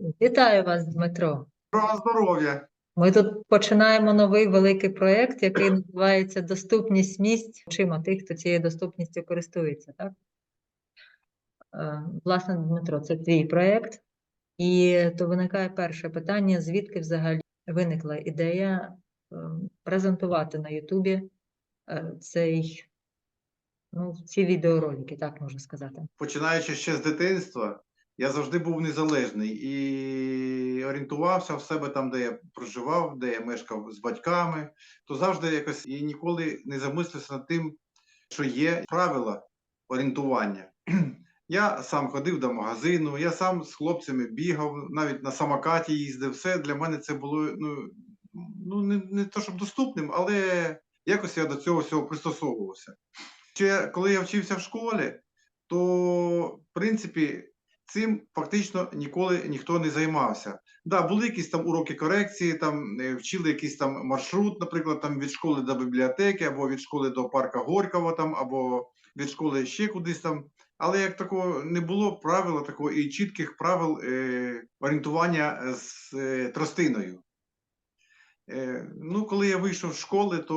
Вітаю вас, Дмитро. Про здоров'я. Ми тут починаємо новий великий проєкт, який називається Доступність місць очима тих, хто цією доступністю користується. Так? Е, Власне, Дмитро, це твій проєкт. І то виникає перше питання: звідки взагалі виникла ідея е, презентувати на Ютубі е, цей, ну, ці відеоролики, так можна сказати. Починаючи ще з дитинства, я завжди був незалежний і орієнтувався в себе там, де я проживав, де я мешкав з батьками, то завжди якось і ніколи не замислився над тим, що є правила орієнтування. Я сам ходив до магазину, я сам з хлопцями бігав, навіть на самокаті їздив. Все для мене це було ну, ну не, не то, щоб доступним, але якось я до цього всього пристосовувався. Ще коли я вчився в школі, то в принципі цим фактично ніколи ніхто не займався. Да, були якісь там уроки корекції, там е, вчили якийсь там маршрут, наприклад, там від школи до бібліотеки, або від школи до парка Горького, там, або від школи ще кудись там. Але як такого не було правила такого і чітких правил е, орієнтування з е, тростиною. Е, ну, коли я вийшов з школи, то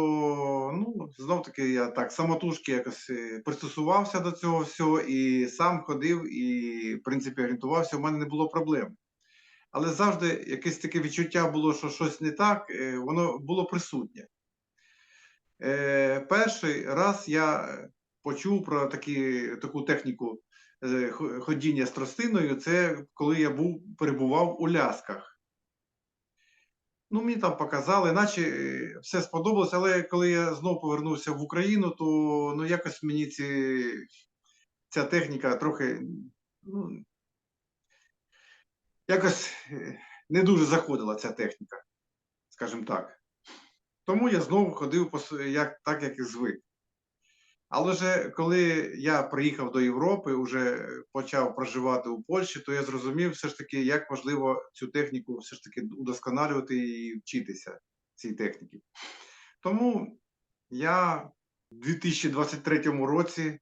ну, знов таки я так самотужки якось е, пристосувався до цього всього і сам ходив, і, в принципі, орієнтувався, у мене не було проблем. Але завжди якесь таке відчуття було, що щось не так, е, воно було присутнє. Перший раз я почув про такі, таку техніку ходіння з тростиною, це коли я був, перебував у лясках. Ну, мені там показали, наче е, все сподобалось, але коли я знову повернувся в Україну, то ну, якось мені ці, ця техніка трохи ну, якось е, не дуже заходила ця техніка, скажімо так. Тому я знову ходив як, так, як і звик. Але вже коли я приїхав до Європи, вже почав проживати у Польщі, то я зрозумів все ж таки, як важливо цю техніку все ж таки удосконалювати і вчитися цій техніці. Тому я в 2023 році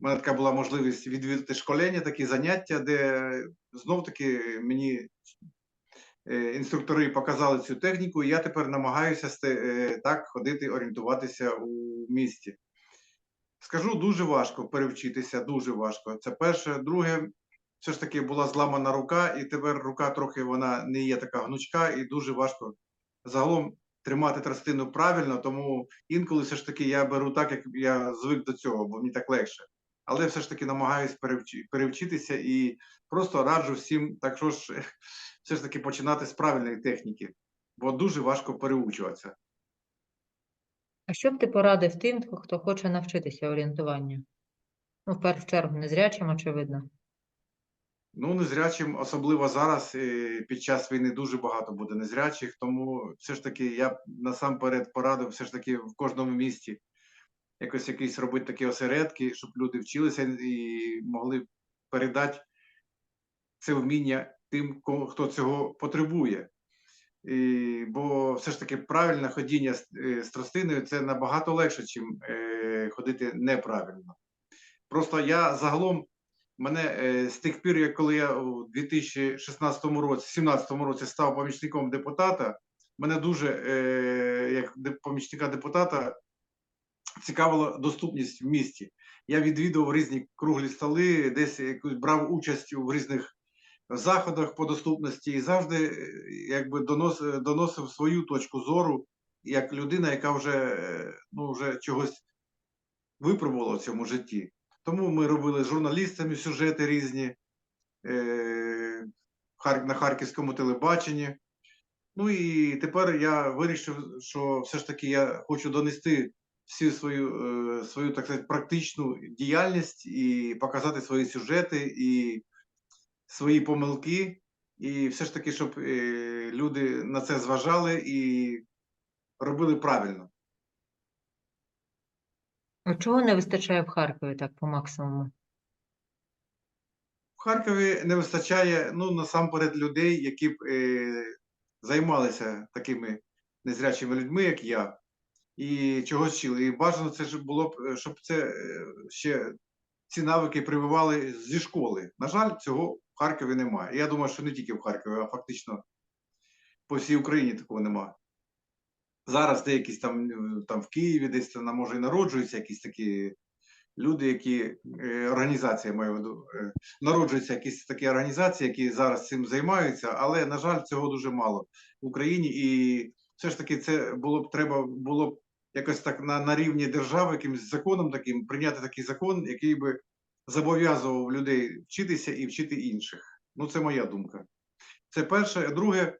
у мене така була можливість відвідати школення, такі заняття, де знов таки мені інструктори показали цю техніку, і я тепер намагаюся е, так ходити, орієнтуватися у місті. Скажу, дуже важко перевчитися, дуже важко. Це перше. Друге, все ж таки була зламана рука, і тепер рука трохи вона не є така гнучка, і дуже важко загалом тримати тростину правильно, тому інколи все ж таки я беру так, як я звик до цього, бо мені так легше. Але все ж таки намагаюсь перевчи- перевчитися і просто раджу всім, так що ж, все ж таки починати з правильної техніки, бо дуже важко переучуватися. А що б ти порадив тим, хто хоче навчитися орієнтуванню? Ну, в першу чергу, незрячим, очевидно. Ну, незрячим, особливо зараз, е, під час війни дуже багато буде незрячих, тому все ж таки я б насамперед порадив все ж таки в кожному місті якось якісь робити такі осередки, щоб люди вчилися і могли передати це вміння тим, хто цього потребує. І, бо все ж таки правильне ходіння з, е, тростиною це набагато легше, ніж е, ходити неправильно. Просто я загалом мене е, з тих пір, як коли я у 2016 році, 17 році став помічником депутата, мене дуже е, як помічника депутата цікавила доступність в місті. Я відвідував різні круглі столи, десь якусь брав участь у різних заходах по доступності і завжди е, якби донос, доносив свою точку зору як людина, яка вже, е, ну, вже чогось випробувала в цьому житті. Тому ми робили з журналістами сюжети різні е, на харківському телебаченні. Ну і тепер я вирішив, що все ж таки я хочу донести всю свою, е, свою так сказати, практичну діяльність і показати свої сюжети і свої помилки, і все ж таки, щоб е, люди на це зважали і робили правильно. А чого не вистачає в Харкові так по максимуму? В Харкові не вистачає ну, насамперед людей, які б е, займалися такими незрячими людьми, як я, і чогось вчили. І бажано це ж було б, е, щоб це е, ще ці навики прививали зі школи. На жаль, цього в Харкові немає. Я думаю, що не тільки в Харкові, а фактично по всій Україні такого немає. Зараз деякісь там, е, там в Києві, десь там, може і народжуються якісь такі люди, які організації маю виду, народжуються якісь такі організації, які зараз цим займаються, але на жаль, цього дуже мало в Україні. І все ж таки, це було б треба було б якось так на, на рівні держави, якимось законом таким прийняти такий закон, який би зобов'язував людей вчитися і вчити інших. Ну, це моя думка. Це перше. Друге,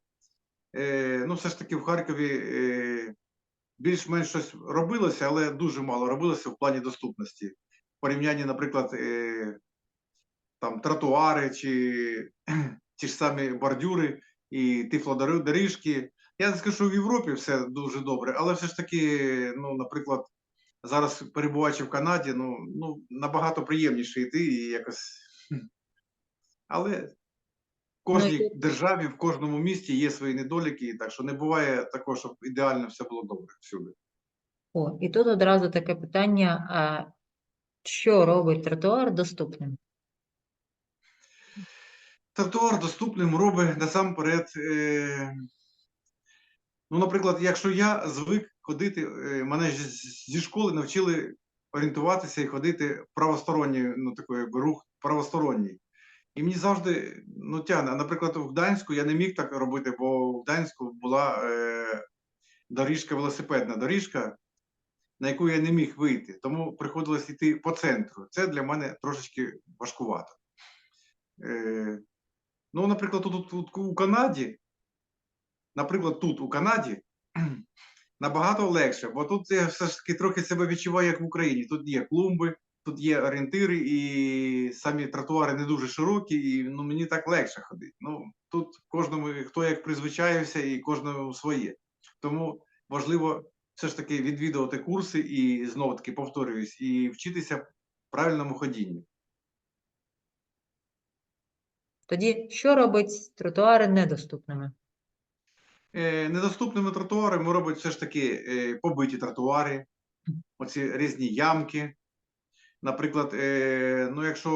е, ну все ж таки в Харкові. Е, більш-менш щось робилося, але дуже мало робилося в плані доступності. В порівнянні, наприклад, е, там тротуари чи ті ж самі бордюри і тифлодоріжки. Я не скажу, що в Європі все дуже добре, але все ж таки, ну, наприклад, зараз перебуваючи в Канаді, ну, ну набагато приємніше йти і якось. Але в кожній Ну, державі, в кожному місті є свої недоліки, так що не буває такого, щоб ідеально все було добре всюди. О, і тут одразу таке питання: а що робить тротуар доступним? Тротуар доступним робить насамперед. Е, ну, наприклад, якщо я звик ходити, е, мене зі школи навчили орієнтуватися і ходити правосторонній, ну такий рух правосторонній. І мені завжди ну, тягне. А, Наприклад, в Гданську я не міг так робити, бо в Гданську була е, доріжка, велосипедна доріжка, на яку я не міг вийти. Тому приходилось йти по центру. Це для мене трошечки важкувато. Е, Ну, наприклад, тут, тут у Канаді, наприклад, тут у Канаді набагато легше, бо тут я все ж таки трохи себе відчуваю, як в Україні. Тут є клумби, тут є орієнтири, і самі тротуари не дуже широкі, і ну, мені так легше ходити. Ну, тут кожному, хто як призвичаєвся, і кожному своє. Тому важливо все ж таки відвідувати курси і знову таки повторююсь, і вчитися правильному ходінню. Тоді що робить тротуари недоступними? Е, Недоступними тротуарами робить все ж таки е, побиті тротуари, оці різні ямки. Наприклад, е, ну якщо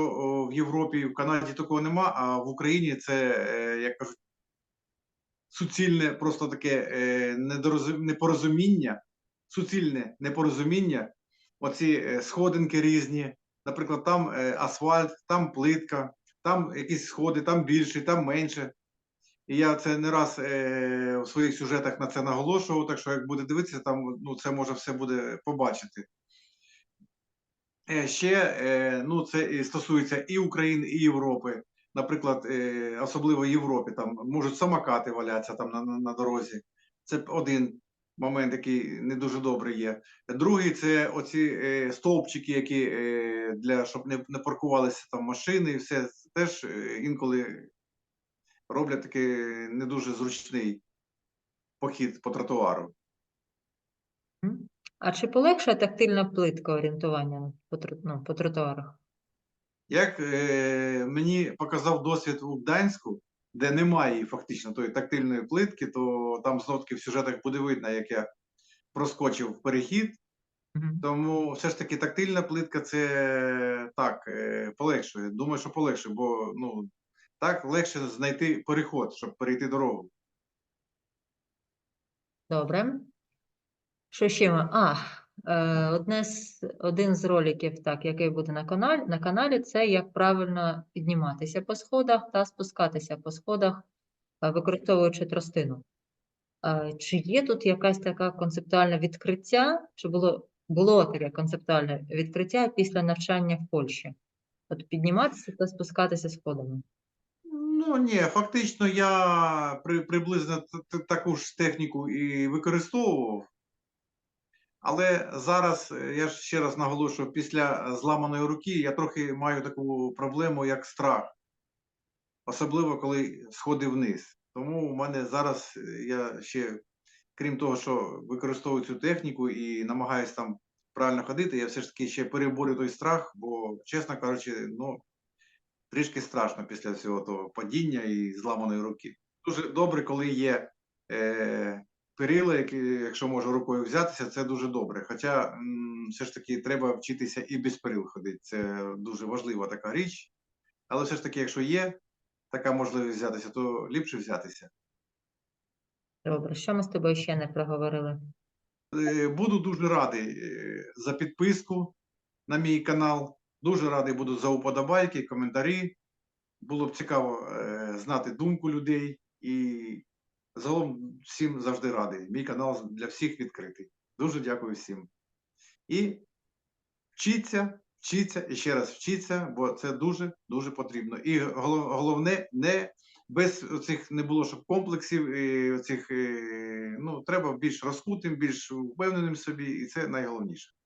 в Європі в Канаді такого нема, а в Україні це, як кажуть, суцільне просто таке непорозуміння, суцільне непорозуміння, оці сходинки різні. Наприклад, там асфальт, там плитка, там якісь сходи, там більше, там менше. І я це не раз е, у своїх сюжетах на це наголошував, так що як буде дивитися, там ну, це може все буде побачити. Е, ще е, ну, це стосується і України, і Європи. Наприклад, е, особливо в Європі, там можуть самокати валятися там на, на, дорозі. Це один момент, який не дуже добрий є. Другий це оці е, стовпчики, які е, для щоб не, не паркувалися там машини, і все теж е, інколи роблять такий не дуже зручний похід по тротуару. А чи полегшує тактильна плитка орієнтування по, ну, по тротуарах? Як е, мені показав досвід у Гданську, де немає фактично тої тактильної плитки, то там знов таки в сюжетах буде видно, як я проскочив перехід. Мгм. Тому все ж таки тактильна плитка це так, е, полегшує. Думаю, що полегшує, бо ну, так легше знайти переход, щоб перейти дорогу. Добре. Що ще ми? А, е, одне з, один з роликів, так, який буде на каналі, на каналі, це як правильно підніматися по сходах та спускатися по сходах, е, використовуючи тростину. Е, Чи є тут якась така концептуальне відкриття, чи було, було таке концептуальне відкриття після навчання в Польщі? От підніматися та спускатися сходами. Ну ні, фактично я при, приблизно таку ж техніку і використовував. Але зараз е, я ж ще раз наголошую, після зламаної руки я трохи маю таку проблему, як страх. Особливо, коли сходи вниз. Тому у мене зараз е, я ще, крім того, що використовую цю техніку і намагаюся там правильно ходити, я все ж таки ще переборю той страх, бо, чесно кажучи, ну, трішки страшно після всього того падіння і зламаної руки. Дуже добре, коли є е, перила, які, якщо можу рукою взятися, це дуже добре. Хоча м, все ж таки треба вчитися і без перил ходити. Це дуже важлива така річ. Але все ж таки, якщо є така можливість взятися, то ліпше взятися. Добре, що ми з тобою ще не проговорили? Е, Буду дуже радий е, за підписку на мій канал. Дуже радий буду за уподобайки, коментарі. Було б цікаво е, знати думку людей. І загалом всім завжди радий. Мій канал для всіх відкритий. Дуже дякую всім. І вчіться, вчіться і ще раз вчіться, бо це дуже дуже потрібно. І головне, не без цих не було щоб комплексів. І цих, ну треба більш розкутим, більш впевненим собі, і це найголовніше.